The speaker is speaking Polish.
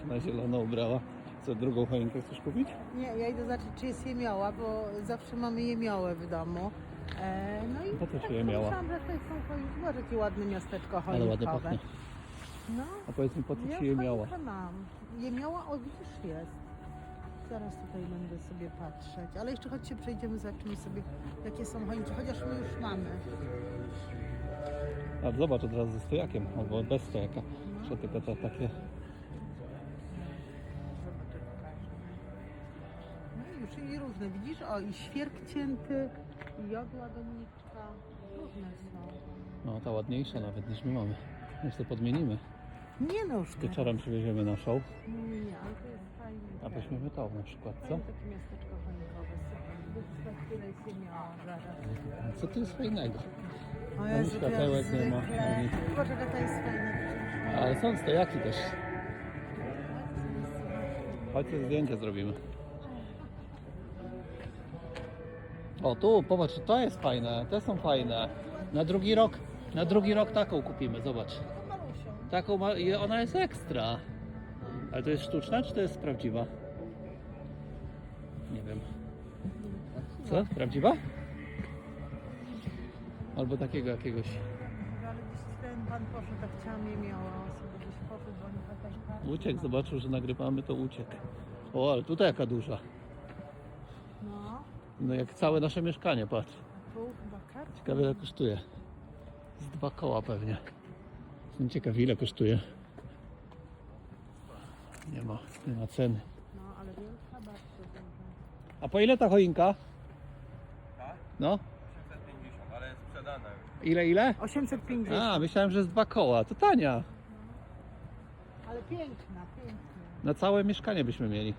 się na zielono ubrała. Co, drugą choinkę chcesz kupić? Nie, ja idę zobaczyć, czy jest jemioła, bo zawsze mamy jemiołę w domu. E, no i Po co się tak jemioła? pomyślałam, że to są choinki. Zobacz, jakie ładne miasteczko Ale choinkowe. ładnie pachnie. No, A powiedz mi, po co ja ci je miała? choinkę mam. Jemioła, o widzisz, jest. Zaraz tutaj będę sobie patrzeć. Ale jeszcze chodźcie, przejdziemy, zobaczymy sobie, jakie są choinki, chociaż my już mamy. A zobacz od razu ze stojakiem, albo bez stojaka. Że tylko to takie... No i już i różne, widzisz? O, i świerk cięty, i jodła doniczka. Różne są. No, ta ładniejsza nawet niż my mamy. Już to podmienimy. Nie no już Wieczorem przywieziemy naszą, Nie, nie, ale to jest fajne. a weźmiemy tą na przykład, co? Fajne takie miasteczko choinkowe, super. Za chwilę się miała zaraz. Co tu jest fajnego? O Jezu, to jak światełek nie ma, zwykle. ani- jaka ta jest fajna. Ale są stojaki też. Chodź sobie zdjęcie zrobimy. O tu, popatrz, to jest fajne, te są fajne. Na drugi rok, na drugi rok taką kupimy, zobacz. Malusią. Taką, ma, i ona jest ekstra. Ale to jest sztuczna, czy to jest prawdziwa? Nie wiem. Co? Prawdziwa? Albo takiego jakiegoś. Ale gdzieś ten pan poszedł, tak chciałam je miała. Sobie gdzieś poszedł, bo nie jakaś Uciekł, zobaczył, że nagrywamy, to uciekł. O, ale tutaj jaka duża. No, No jak całe nasze mieszkanie, patrz. Ciekawe ile kosztuje. Z dwa koła pewnie. Jestem ciekaw ile kosztuje. Nie ma, nie ma ceny. No, ale wielka bardzo. A po ile ta choinka? Tak? No, 850, ale jest sprzedane już. ile, ile? 850. A, myślałem, że z dwa koła. To tania. Ale piękna, piękna. Na całe mieszkanie byśmy mieli.